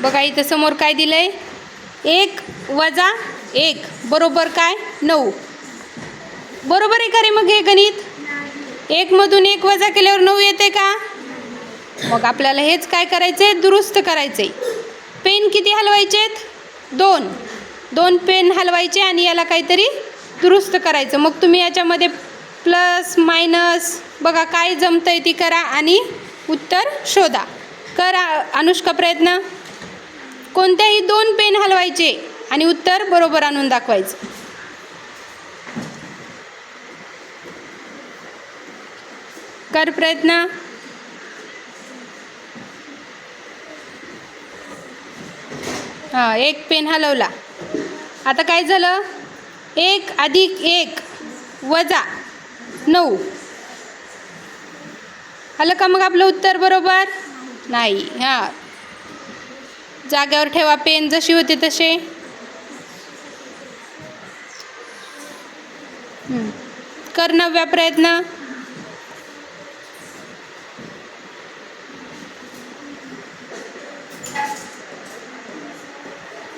बघा इथं समोर काय दिलंय? एक वजा एक. बरोबर काय? नऊ. बरोबर आहे का रे मग हे गणित? एकमधून एक वजा केल्यावर नऊ येते का? मग आपल्याला हेच काय करायचंय? दुरुस्त करायचंय. पेन किती हलवायचेत? दोन. दोन पेन हलवायचे आणि याला काहीतरी दुरुस्त करायचं. मग तुम्ही याच्यामध्ये प्लस मायनस बघा काय जमतंय ती करा आणि उत्तर शोधा. करा अनुष्का प्रयत्न. कोणत्याही दोन पेन हलवायचे आणि उत्तर बरोबर आणून दाखवायचं. कर प्रयत्न. हां एक पेन हलवला. आता काय झालं? एक अधिक एक वजा नऊ. आलं का मग आपलं उत्तर बरोबर? नाही. हां. जाग्यावर ठेवा पेन जशी होती तसे कर नव्या प्रयत्न.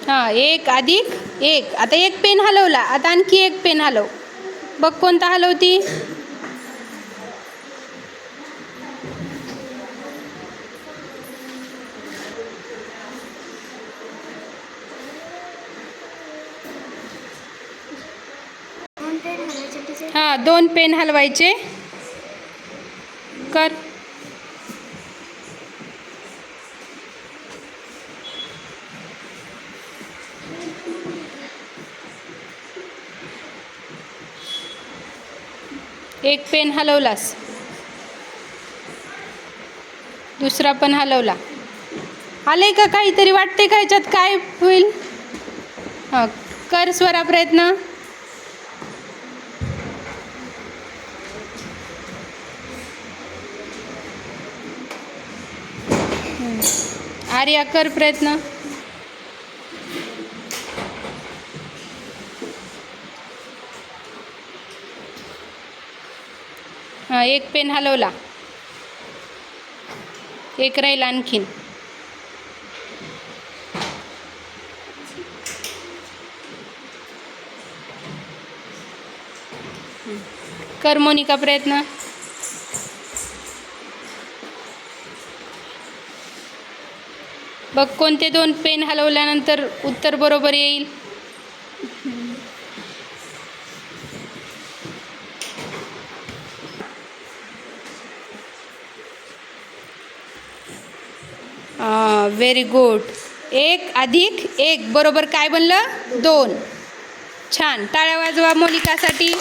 हां एक अधिक एक. आता एक पेन हलवला. आता आणखी एक पेन हलव. बघ कोणता हलवती. हां दोन पेन हलवायचे. कर. एक पेन हलवलास. दुसरा पण हलवला. आले का काहीतरी? वाटते का ह्याच्यात काय होईल? हां कर स्वरा प्रयत्न. आर्या कर प्रयत्न. हां एक पेन हलवला. एक राहील आणखीन. कर मोनिका प्रयत्न. बघ कोणते दोन पेन हलवल्यानंतर उत्तर बरोबर येईल? व्हेरी गुड एक अधिक एक. बरोबर काय बनलं? दोन. छान. टाळ्या वाजवा मोलिकासाठी